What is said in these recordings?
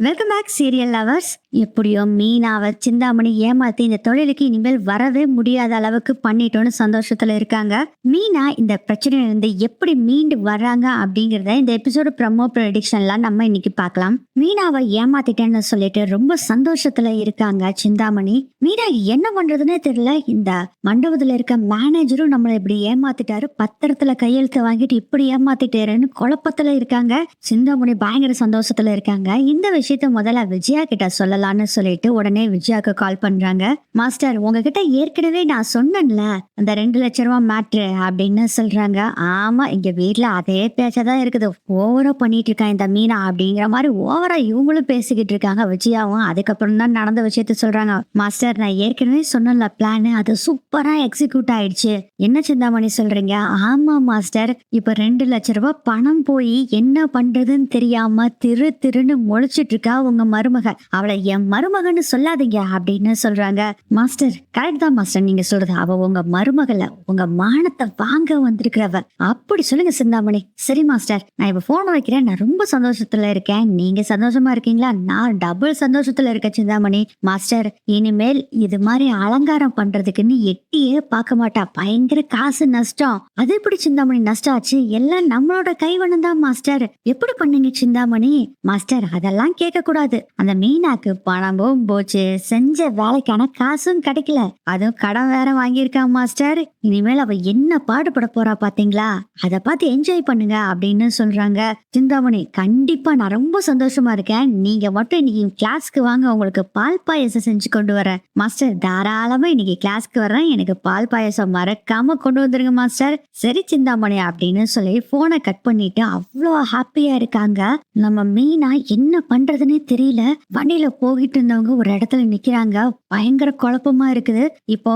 Welcome back serial lovers எப்படியோ மீனாவை சிந்தாமணி ஏமாத்தி இந்த தொழிலுக்கு இனிமேல் வரவே முடியாத அளவுக்கு பண்ணிட்டோன்னு சந்தோஷத்துல இருக்காங்க. மீனா இந்த பிரச்சனையில இருந்து எப்படி மீண்டு வர்றாங்க அப்படிங்கிறத இந்த எபிசோடு ப்ரமோ ப்ரெடிக்ஷன்லாம் நம்ம இன்னைக்கு பார்க்கலாம். மீனாவை ஏமாத்திட்டேன்னு சொல்லிட்டு ரொம்ப சந்தோஷத்துல இருக்காங்க சிந்தாமணி. மீனா என்ன பண்றதுன்னே தெரியல. இந்த மண்டபத்துல இருக்க மேனேஜரும் நம்மளை இப்படி ஏமாத்திட்டாரு. பத்திரத்துல கையெழுத்து வாங்கிட்டு இப்படி ஏமாத்திட்டாருன்னு குழப்பத்துல இருக்காங்க. சிந்தாமணி பயங்கர சந்தோஷத்துல இருக்காங்க. இந்த விஷயம் விஷயத்த முதல்ல விஜயா கிட்ட சொல்லலாம்னு சொல்லிட்டு உடனே விஜயாக்கு கால் பண்றாங்க. மாஸ்டர் உங்ககிட்ட ஏற்கனவே நான் சொன்னேன்ல அந்த ரெண்டு லட்ச ரூபா மேட்ரு அப்படின்னு சொல்றாங்க. ஆமா இங்க வீட்டுல அதே பேச்சதான் இருக்குது. ஓவரா பண்ணிட்டு இருக்கான் இந்த மீனா அப்படிங்கிற மாதிரி ஓவரா இவங்களும் பேசிக்கிட்டு இருக்காங்க விஜயாவும். அதுக்கப்புறம் தான் நடந்த விஷயத்த சொல்றாங்க. மாஸ்டர் நான் ஏற்கனவே சொன்னல பிளான் அது சூப்பரா எக்ஸிக்யூட் ஆயிடுச்சு. என்ன சிந்தாமணி சொல்றீங்க? ஆமா மாஸ்டர் இப்ப ரெண்டு லட்ச ரூபாய் பணம் போய் என்ன பண்றதுன்னு தெரியாம திரு திருன்னு முழிச்சிட்டு இருக்கா உங்க மருமக அவளை என் மருமகன்னு சொல்லாதீங்க அப்படின்னு சொல்றாங்க. மாஸ்டர் கரெக்ட் தான் மாஸ்டர் நீங்க சொல்றது அவ உங்க மருமகள உங்க மானத்தை வாங்க வந்திருக்கிறவ. அப்படி சொல்லுங்க சிந்தாமணி. சரி மாஸ்டர் நான் இப்ப போன் வைக்கிறேன். நான் ரொம்ப சந்தோஷத்துல இருக்கேன். நீங்க சந்தோஷமா இருக்கீங்களா? நான் டபுள் சந்தோஷத்துல இருக்கேன் சிந்தாமணி. மாஸ்டர் இனிமேல் இது மாதிரி அலங்காரம் பண்றதுக்குன்னு எட்டியே பார்க்க மாட்டா. பயங்கர காசு நஷ்டம். அது எப்படி சிந்தாமணி நஷ்டம் ஆச்சு? எல்லாம் நம்மளோட கைவனம் தான் மாஸ்டர் எப்படி பண்ணீங்க சிந்தாமணி? மாஸ்டர் அதெல்லாம் கே கூடாது அந்த மீனாக்கு பணமும் போச்சு. செஞ்ச வேலைக்கான காசும் கிடைக்கல. அதுவும் கடன் வேற வாங்கியிருக்கா மாஸ்டர். இனிமேல் அவ என்ன பாடுபட போறா பாத்தீங்களா? அத பார்த்து என்ஜாய் பண்ணுங்க அப்படின்னு சொல்றாங்க. சிந்தாமணி கண்டிப்பா நான் ரொம்ப சந்தோஷமா இருக்கேன். நீங்க மட்டும் இன்னைக்கு கிளாஸ்க்கு வாங்க. உங்களுக்கு பால் பாயசம் செஞ்சு கொண்டு வரேன். மாஸ்டர் தாராளமா இன்னைக்கு கிளாஸ்க்கு வரேன் எனக்கு பால் பாயசம் மறக்காம கொண்டு வந்துருங்க மாஸ்டர். சரி சிந்தாமணி அப்படின்னு சொல்லி போனை கட் பண்ணிட்டு அவ்வளோ ஹாப்பியா இருக்காங்க. நம்ம மீனா என்ன பண்றதுன்னே தெரியல. வண்டியில போகிட்டு இருந்தவங்க ஒரு இடத்துல நிக்கிறாங்க. பயங்கர குழப்பமா இருக்குது. இப்போ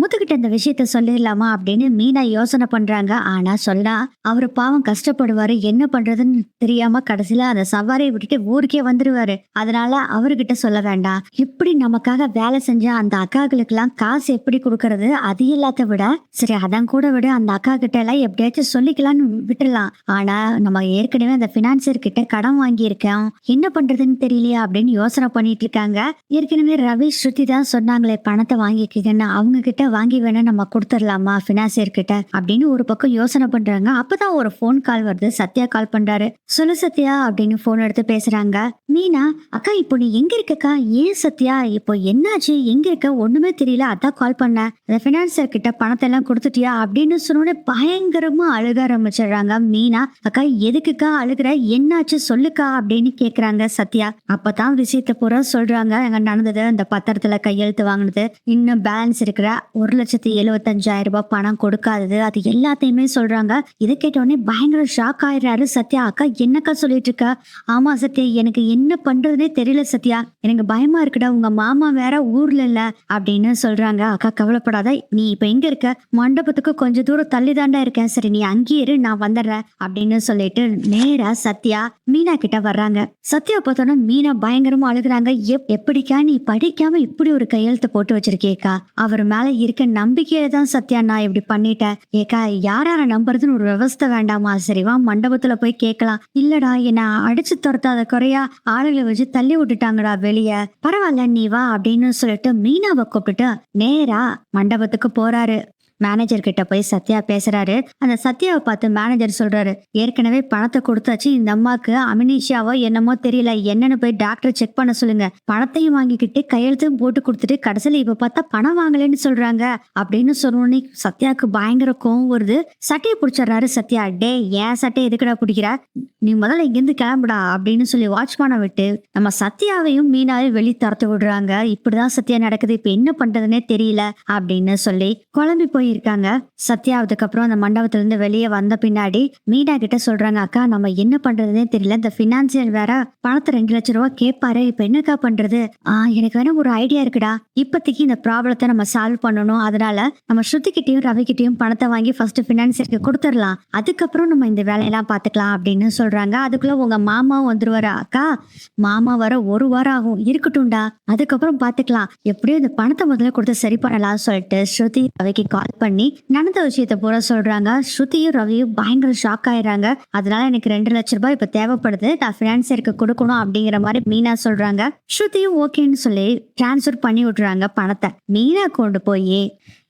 முத்துக்கிட்ட இந்த விஷயத்த சொல்லிடலாமா அப்படின்னு மீனா யோசனை பண்றாங்க. ஆனா சொன்னா அவரு பாவம் கஷ்டப்படுவாரு. என்ன பண்றதுன்னு தெரியாம கடைசியில அந்த சவாரியை விட்டுட்டு ஊருக்கே வந்துருவாரு. அதனால அவர்கிட்ட சொல்ல வேண்டாம். இப்படி நமக்காக வேலை செஞ்ச அந்த அக்காக்களுக்கு எல்லாம் காசு எப்படி கொடுக்கறது? அது இல்லாத விட சரி அதான் கூட விட. அந்த அக்கா கிட்ட எல்லாம் எப்படியாச்சும் சொல்லிக்கலாம்னு விட்டுறலாம் ஆனா நம்ம ஏற்கனவே அந்த பினான்சியர் கிட்ட கடன் வாங்கியிருக்கோம். என்ன பண்றதுன்னு தெரியலையா அப்படின்னு யோசனை பண்ணிட்டு இருக்காங்க. ஏற்கனவே ரவி ஸ்ருதி தான் சொன்னாங்களே பணத்தை வாங்கிக்கிங்கன்னு. அவங்க கிட்ட வாங்கி வேணா நம்ம கொடுத்துடலாமா பினான்சியர் கிட்ட அப்படின்னு ஒரு பக்கம் யோசனை பண்றாங்க. அப்பதான் ஒரு ஃபோன் கால் வருது. சத்யா கால் பண்றாரு. சொல்லு சத்யா அப்படின்னு ஃபோன் எடுத்து பேசுறாங்க. மீனா அக்கா இப்போ நீ எங்க இருக்கக்கா? ஏன் சத்யா? இப்போ என்னாச்சு? எங்க இருக்க? ஒண்ணுமே தெரியல. அதான் கால் பண்ணேன். அந்த பினான்சியர் கிட்ட பணத்தை எல்லாம் கொடுத்துட்டியா? அப்படின்னு சொன்னோடனே பயங்கரமா அழுக ஆரம்பிச்சிடுறாங்க. மீனா அக்கா எதுக்குக்கா அழுகுற? என்னாச்சு? சொல்லுக்கா அப்படின்னு கேக்குறாங்க சத்யா. அப்பதான் விஷயத்தை பூரா சொல்றாங்க. அங்க நடந்தது அந்த பத்திரத்துல கையெழுத்து வாங்கினது. இன்னும் பேலன்ஸ் இருக்கிற ஒரு லட்சத்தி எழுபத்தஞ்சாயிரம் ரூபாய் பணம் கொடுக்காதது. அது எல்லாத்தையுமே சொல்றாங்க. இதை கேட்டோடனே பயங்கர ஷாக் ஆயிடுறாரு சத்யா அக்கா. என்னக்கா சொல்லிட்டு இருக்க? ஆமா சத்யா எனக்கு என்ன பண்றதுனே தெரியல சத்யா. எனக்கு பயமா இருக்குடா. உங்க மாமா வேற ஊர்ல இல்ல அப்படின்னு சொல்றாங்க. அக்கா கவலைப்படாத. நீ இப்ப எங்க இருக்க? மண்டபத்துக்கு கொஞ்ச தூரம் தள்ளி தாண்டா இருக்கேன். சரி நீ அங்கேயே இரு. நான் வந்துடுறேன் அப்படின்னு சொல்லிட்டு நேரா சத்யா மீனா கிட்ட வர்றாங்க. சத்யா பார்த்தோன்னா மீனா பயங்கரமா அழுகுறாங்க. எப் எப்படிக்கா நீ படிக்காம இப்படி ஒரு கையெழுத்து போட்டு வச்சிருக்கேக்கா அவர் மேல இருக்க நம்பிக்கையில தான் சத்யா நான் இப்படி பண்ணிட்டேன். ஏக்கா யாரார யாரை நம்புறதுன்னு ஒரு விவஸ்தை வேண்டாமா? சரிவா மண்டபத்துல போய் கேட்கலாம். இல்லடா என்ன அடிச்சு துரத்தாத குறையா ஆளுகளை வச்சு தள்ளி விட்டுட்டாங்கடா வெளிய. பரவாயில்ல நீ வா அப்படின்னு சொல்லிட்டு மீனாவை கூப்பிட்டுட்டு நேரா மண்டபத்துக்கு போறாரு. மேனேஜர் கிட்ட போய் சத்யா பேசுறாரு. அந்த சத்யாவை பார்த்து மேனேஜர் சொல்றாரு ஏற்கனவே பணத்தை கொடுத்தாச்சு இந்த அம்மாக்கு அமினிஷியாவோ என்னமோ தெரியல என்னன்னு போய் டாக்டர் செக் பண்ண சொல்லுங்க. பணத்தையும் வாங்கிக்கிட்டு கையெழுத்தையும் போட்டு கொடுத்துட்டு கடைசியில இப்ப பார்த்தா பணம் வாங்கலைன்னு சொல்றாங்க. அப்படின்னு சொன்னோடனே சத்யாவுக்கு பயங்கர கோவம் வருது. சட்டையை பிடிச்சிடுறாரு சத்யா. டே ஏன் சட்டையை எதுக்குடா பிடிக்கிற? நீ முதல்ல இங்கிருந்து கிளம்புடா அப்படின்னு சொல்லி வாட்ச்மேனை விட்டு நம்ம சத்யாவையும் மீனாவையும் வெளி தரத்து விடுறாங்க. இப்படிதான் சத்யா நடக்குது. இப்ப என்ன பண்றதுன்னே தெரியல அப்படின்னு சொல்லி குழம்பி இருக்காங்க. சத்யா அதுக்கப்புறம் அந்த மண்டபத்துல இருந்து வெளியே வந்த பின்னாடி மீனா கிட்ட சொல்றாங்க அக்கா நம்ம என்ன பண்றதுன்னே தெரியல. இந்த பினான்சியர் வேற பணத்தை ரெண்டு லட்சம் ரூபாய் கேட்பாரு இப்ப என்னக்கா பண்றது? ஆஹ் எனக்கு வேணா ஒரு ஐடியா இருக்குடா. இப்போதைக்கு இந்த ப்ராப்ளத்தை நம்ம சால்வ் பண்ணணும். அதனால நம்ம ஸ்ருதிக்கிட்டையும் ரவிக்கிட்டையும் பணத்தை வாங்கி ஃபர்ஸ்ட் பினான்சியருக்கு கொடுத்துடலாம். அதுக்கப்புறம் நம்ம இந்த வேலையெல்லாம் பார்த்துக்கலாம் அப்படின்னு சொல்றாங்க. சொல்றாங்க அதுக்குள்ள உங்க மாமாவும் வந்துருவாரு. அக்கா மாமா வர ஒரு வாரம் ஆகும். இருக்கட்டும்டா. அதுக்கப்புறம் பாத்துக்கலாம் எப்படியும் இந்த பணத்தை முதல்ல கொடுத்து சரி பண்ணலாம்னு சொல்லிட்டு ஸ்ருதி ரவிக்கு கால் பண்ணி நடந்த விஷயத்த பூரா சொல்றாங்க. ஸ்ருதியும் ரவியும் பயங்கர ஷாக் ஆயிடுறாங்க அதனால எனக்கு ரெண்டு லட்ச ரூபாய் இப்ப தேவைப்படுது. நான் பினான்சியருக்கு கொடுக்கணும் அப்படிங்கிற மாதிரி மீனா சொல்றாங்க. ஸ்ருதியும் ஓகேன்னு சொல்லி டிரான்ஸ்ஃபர் பண்ணி விடுறாங்க பணத்தை. மீனா கொண்டு போய்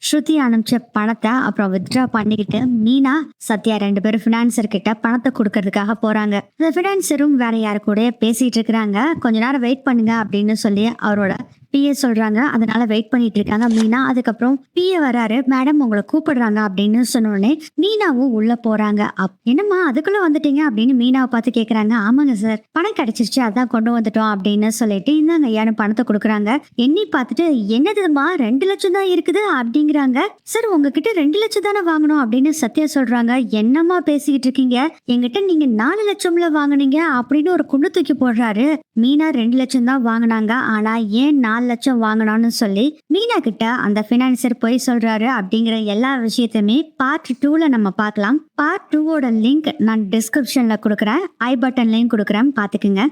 ஸ்ருதி அனுப்பிச்ச பணத்தை அப்புறம் வித்ட்ரா பண்ணிக்கிட்டு மீனா சத்யா ரெண்டு பேரும் ஃபினான்சர் கிட்ட பணத்தை கொடுக்கறதுக்காக போறாங்க. அந்த ஃபினான்சரும் வேற யாரு கூட பேசிட்டு இருக்கிறாங்க. கொஞ்ச நேரம் வெயிட் பண்ணுங்க அப்படின்னு சொல்லி அவரோட பிஏ சொல்றாங்க. அதனால வெயிட் பண்ணிட்டு இருக்காங்க. மீனா அதுக்கப்புறம் பிஏ வராரு. மேடம் உங்களை கூப்பிடுறாங்க அப்படின்னு சொன்னோடனே மீனாவும் உள்ள போறாங்க. அப் என்னம்மா அதுக்குள்ள வந்துட்டீங்க? அப்படின்னு மீனாவை பார்த்து கேக்குறாங்க. ஆமாங்க சார் பணம் கிடைச்சிருச்சு. அதான் கொண்டு வந்துட்டோம் அப்படின்னு சொல்லிட்டு இந்தாங்க ஐயானு பணத்தை கொடுக்குறாங்க. எண்ணி பார்த்துட்டு என்னதுமா? ரெண்டு லட்சம் தான் இருக்குது அப்படிங்கிறாங்க. சார் உங்ககிட்ட ரெண்டு லட்சம் தானே வாங்கணும் அப்படின்னு சத்யா சொல்றாங்க. என்னம்மா பேசிக்கிட்டு இருக்கீங்க? என்கிட்ட நீங்க நாலு லட்சம்ல வாங்குனீங்க அப்படின்னு ஒரு குண்டு தூக்கி போடுறாரு. மீனா ரெண்டு லட்சம் தான் வாங்கினாங்க. ஆனா ஏன் நாலு நாலு லட்சம் வாங்கினான்னு சொல்லி மீனா கிட்ட அந்த பினான்சர் போய் சொல்றாரு அப்படிங்கிற எல்லா விஷயத்தையுமே பார்ட் டூல நம்ம பார்க்கலாம். பார்ட் டூவோட லிங்க் நான் டிஸ்கிரிப்ஷன்ல கொடுக்குறேன். ஐ பட்டன்லையும் கொடுக்குறேன். பாத்துக்குங்க